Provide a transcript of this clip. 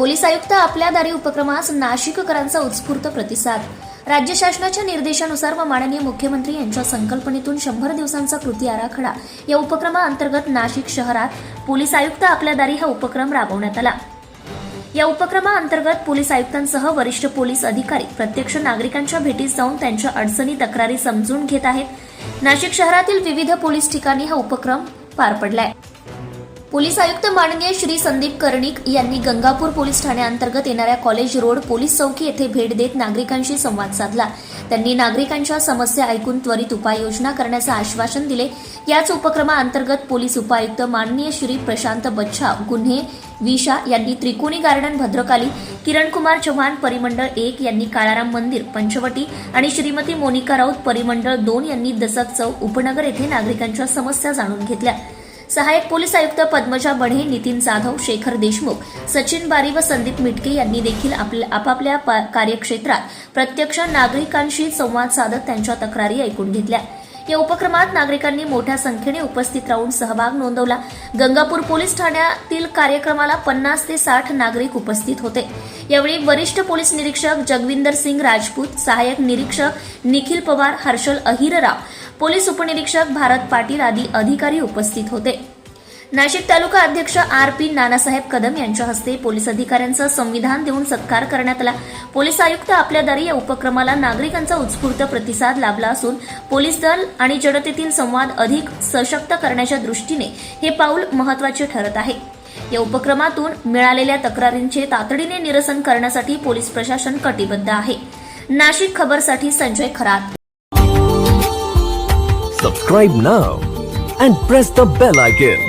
Police आयुक्त आपल्या दारी उपक्रमास नाशिककरांचा उत्स्फूर्त प्रतिसाद. राज्य शासनाच्या निर्देशानुसार व माननीय मुख्यमंत्री यांच्या संकल्पनेतून शंभर दिवसांचा कृती आराखडा या उपक्रमाअंतर्गत नाशिक शहरात पोलीस आयुक्त आपल्या दारी हा उपक्रम राबवण्यात आला. या उपक्रमाअंतर्गत पोलीस आयुक्तांसह वरिष्ठ पोलीस अधिकारी प्रत्यक्ष नागरिकांच्या भेटीस जाऊन त्यांच्या अडचणी तक्रारी समजून घेत आहेत. नाशिक शहरातील विविध पोलीस ठिकाणी हा उपक्रम पार पडलाय. पोलीस आयुक्त माननीय श्री संदीप कर्णिक यांनी गंगापूर पोलीस ठाण्याअंतर्गत येणाऱ्या कॉलेज रोड पोलीस चौकी येथे भेट देत नागरिकांशी संवाद साधला. त्यांनी नागरिकांच्या समस्या ऐकून त्वरित उपाययोजना करण्याचं आश्वासन दिले. याच उपक्रमाअंतर्गत पोलीस उपायुक्त माननीय श्री प्रशांत बच्छा गुन्हे विशा यांनी त्रिकोणी गार्डन भद्रकाली किरणकुमार चव्हाण परिमंडळ एक यांनी काळाराम मंदिर पंचवटी आणि श्रीमती मोनिका राऊत परिमंडळ दोन यांनी दसक चौक उपनगर येथे नागरिकांच्या समस्या जाणून घेतल्या. सहाय्यक पोलीस आयुक्त पद्मजा बढे नितीन जाधव शेखर देशमुख सचिन बारी व संदीप मिटके यांनी देखील आपापल्या पा- कार्यक्षेत्रात प्रत्यक्ष नागरिकांशी संवाद साधत त्यांच्या तक्रारी ऐकून घेतल्या. या उपक्रमात नागरिकांनी मोठ्या संख्येने उपस्थित राहून सहभाग नोंदवला. गंगापूर पोलीस ठाण्यातील कार्यक्रमाला पन्नास ते साठ नागरिक उपस्थित होते. यावेळी वरिष्ठ पोलीस निरीक्षक जगविंदर सिंग राजपूत सहाय्यक निरीक्षक निखिल पवार हर्षल अहिरराव पोलीस उपनिरीक्षक भारत पाटील आदी अधिकारी उपस्थित होते. नाशिक तालुका अध्यक्ष आर पी नानासाहेब कदम यांच्या हस्ते पोलीस अधिकाऱ्यांचा संविधान देऊन सत्कार करण्यात आला. पोलीस आयुक्त आपल्या दारी या उपक्रमाला नागरिकांचा उत्स्फूर्त प्रतिसाद लाभला असून पोलीस दल आणि जनतेतील संवाद अधिक सशक्त करण्याच्या दृष्टीने हे पाऊल महत्त्वाचे ठरत आहे. या उपक्रमातून मिळालेल्या तक्रारींचे तातडीने निरसन करण्यासाठी पोलीस प्रशासन कटिबद्ध आहे. Nashik खबरसाठी Sanjay Kharat. Subscribe now and press the bell icon